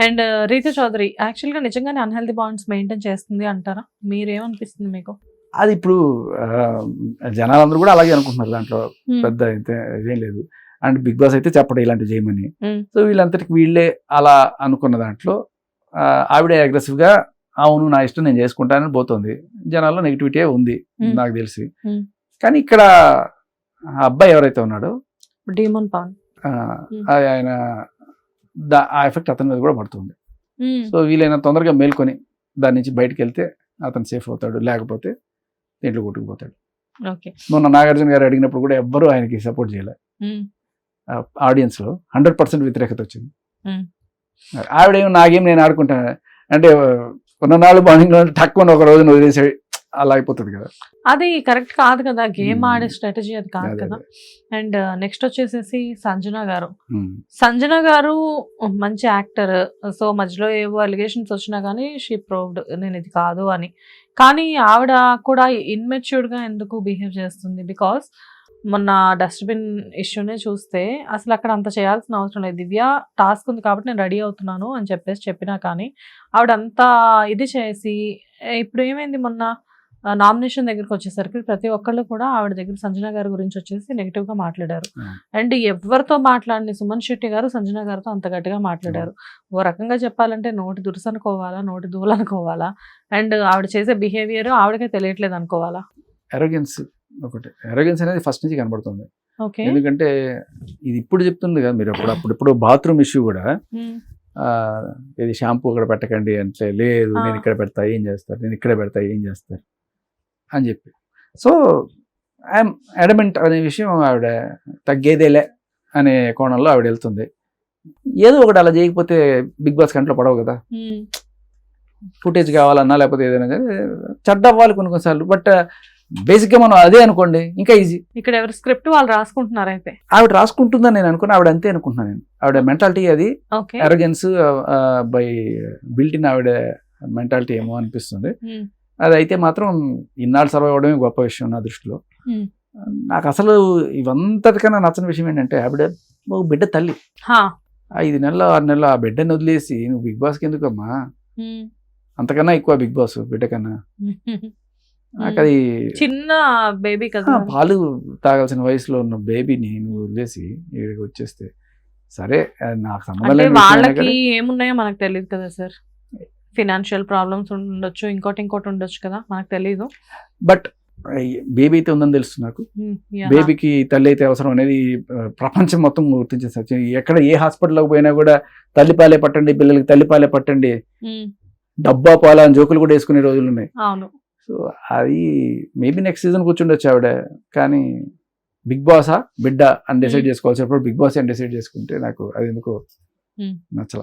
And Ritu Chowdary యాక్చువల్గా నిజంగానే unhealthy bonds maintain చేస్తుంది అంటారా మీరేమనిపిస్తుంది మీకు అది ఇప్పుడు ఆ, జనాలందరూ కూడా అలాగే అనుకుంటున్నారు దాంట్లో Hmm. పెద్ద అయితే ఇదేం లేదు అండ్ బిగ్ బాస్ అయితే చెప్పడం ఇలాంటివి చేయమని Hmm. సో వీళ్ళంతటికి వీళ్ళే అలా అనుకున్న దాంట్లో ఆ, ఆవిడే అగ్రెసివ్గా అవును నా ఇష్టం నేను చేసుకుంటానని పోతుంది జనాల్లో నెగిటివిటీ ఉంది Hmm. నాకు తెలిసి. కానీ ఇక్కడ అబ్బాయి ఎవరైతే ఉన్నాడో డీమోన్ పవన్. అది ఆయన ఆ ఎఫెక్ట్ అతని మీద కూడా పడుతుంది. సో వీలైన తొందరగా మేల్కొని దాని నుంచి బయటకు వెళ్తే అతను సేఫ్ అవుతాడు. లేకపోతే దీంట్లో కొట్టుకుపోతాడు. మొన్న నాగార్జున గారు అడిగినప్పుడు కూడా ఎవ్వరూ ఆయనకి సపోర్ట్ చేయలేదు Hmm. ఆడియన్స్లో హండ్రెడ్ పర్సెంట్ వ్యతిరేకత వచ్చింది. ఆవిడేమో నాగేం నేను ఆడుకుంటాను. అంటే ఉన్న నాలుగు తక్కువ ఒక రోజున వదిలేసి అలా అయిపోతుంది కదా. అది కరెక్ట్ కాదు కదా గేమ్. ఆడే స్ట్రాటజీ అది కాదు కదా. అండ్ నెక్స్ట్ వచ్చేసేసి సంజన గారు. సంజన గారు మంచి యాక్టర్. సో మధ్యలో ఏవో అలిగేషన్స్ వచ్చినా కానీ షీ ప్రూవ్డ్ నేను ఇది కాదు అని. కానీ ఆవిడ కూడా గా ఎందుకు బిహేవ్ చేస్తుంది? బికాస్ మొన్న డస్ట్బిన్ ఇష్యూనే చూస్తే అసలు అక్కడ అంత చేయాల్సిన అవసరం లేదు. దివ్య టాస్క్ ఉంది కాబట్టి నేను రెడీ అవుతున్నాను అని చెప్పేసి చెప్పినా కానీ ఆవిడ అంతా ఇది చేసి ఇప్పుడు ఏమైంది మొన్న? నామినేషన్ దగ్గరికి వచ్చేసరికి ప్రతి ఒక్కళ్ళు కూడా ఆవిడ దగ్గర సంజన గారి గురించి వచ్చేసి నెగిటివ్గా మాట్లాడారు. అండ్ ఎవరితో మాట్లాడిన సుమన్ శెట్టి గారు సంజన గారితో అంత గట్టిగా మాట్లాడారు. ఓ. రకంగా చెప్పాలంటే నోటి దురుసు అనుకోవాలా నోటి దూలు అనుకోవాలా అండ్ ఆవిడ చేసే బిహేవియర్ ఆవిడకే తెలియట్లేదు అనుకోవాలా? ఎరోగెన్స్ ఒకటి. ఎరోగెన్స్ అనేది ఫస్ట్ నుంచి కనబడుతుంది. ఓకే. ఎందుకంటే ఇది ఇప్పుడు చెప్తుంది కదా మీరు అప్పుడు అప్పుడు ఇప్పుడు బాత్రూమ్ ఇష్యూ కూడా ఇది షాంపూ ఇక్కడ పెట్టకండి అంటే లేదు. నేను ఇక్కడ పెడతా ఏం చేస్తారు? నేను ఇక్కడ పెడతా ఏం చేస్తారు? అని చెప్పి. సో ఐఎమ్ అడమెంట్ అనే విషయం ఆవిడ తగ్గేదేలే అనే కోణంలో ఆవిడ వెళ్తుంది. ఏదో ఒకటి అలా చేయకపోతే బిగ్ బాస్ కంట్లో పడవు కదా. ఫుటేజ్ కావాలన్నా లేకపోతే ఏదైనా కానీ చెడ్డ అవ్వాలి కొన్ని కొన్నిసార్లు. బట్ బేసిక్గా మనం అదే అనుకోండి ఇంకా ఈజీ ఇక్కడ ఎవరి స్క్రిప్ట్ వాళ్ళు రాసుకుంటున్నారు అయితే. ఆవిడ రాసుకుంటుందని నేను అనుకున్నా ఆవిడ అంతే అనుకుంటున్నాను నేను. ఆవిడ మెంటాలిటీ అది. అరగెన్స్ బై బిల్ట్ ఇన్ ఆవిడ మెంటాలిటీ ఏమో అనిపిస్తుంది. అది అయితే మాత్రం ఇన్నాళ్ళు సర్వైవ్ అవడమే గొప్ప విషయం నా దృష్టిలో. నాకు అసలు ఇవంతటికన్నా నచ్చని విషయం ఏంటంటే ఆవిడ ఓ బిడ్డ తల్లి. ఐదు నెలలు ఆరు నెలలు ఆ బిడ్డని వదిలేసి నువ్వు బిగ్ బాస్కి ఎందుకమ్మా? అంతకన్నా ఎక్కువ బిగ్ బాస్ బిడ్డ కన్నా. నాకు అది చిన్న బేబీ ఆ, కదా పాలు తాగాల్సిన వయసులో ఉన్న బేబీని నువ్వు వదిలేసి ఇక్కడికి వచ్చేస్తే సరే నాకు సంబంధం వాళ్ళకి ఏమున్నాయో మనకు తెలియదు కదా సార్. ఫినాన్షియల్ ప్రాబ్లమ్స్ ఉండొచ్చు ఇంకోటి ఇంకోటి ఉండొచ్చు కదా మనకు తెలియదు బట్ బేబీ అయితే ఉందని తెలుసు నాకు. బేబీకి తల్లి అయితే అవసరం అనేది ప్రపంచం మొత్తం గుర్తించే సత్యం ఎక్కడ ఏ హాస్పిటల్లోకి పోయినా కూడా తల్లిపాలే పట్టండి పిల్లలకి తల్లిపాలే పట్టండి. డబ్బా పాల అని జోకులు కూడా వేసుకునే రోజులు ఉన్నాయి. అవును. సో అది మేబీ నెక్స్ట్ సీజన్ కూర్చుండొచ్చు ఆవిడ. కానీ బిగ్ బాసా బిడ్డ అని డిసైడ్ Hmm. చేసుకోవాల్సినప్పుడు బిగ్ బాస్ అని డిసైడ్ చేసుకుంటే నాకు అది ఎందుకు Hmm. నచ్చల.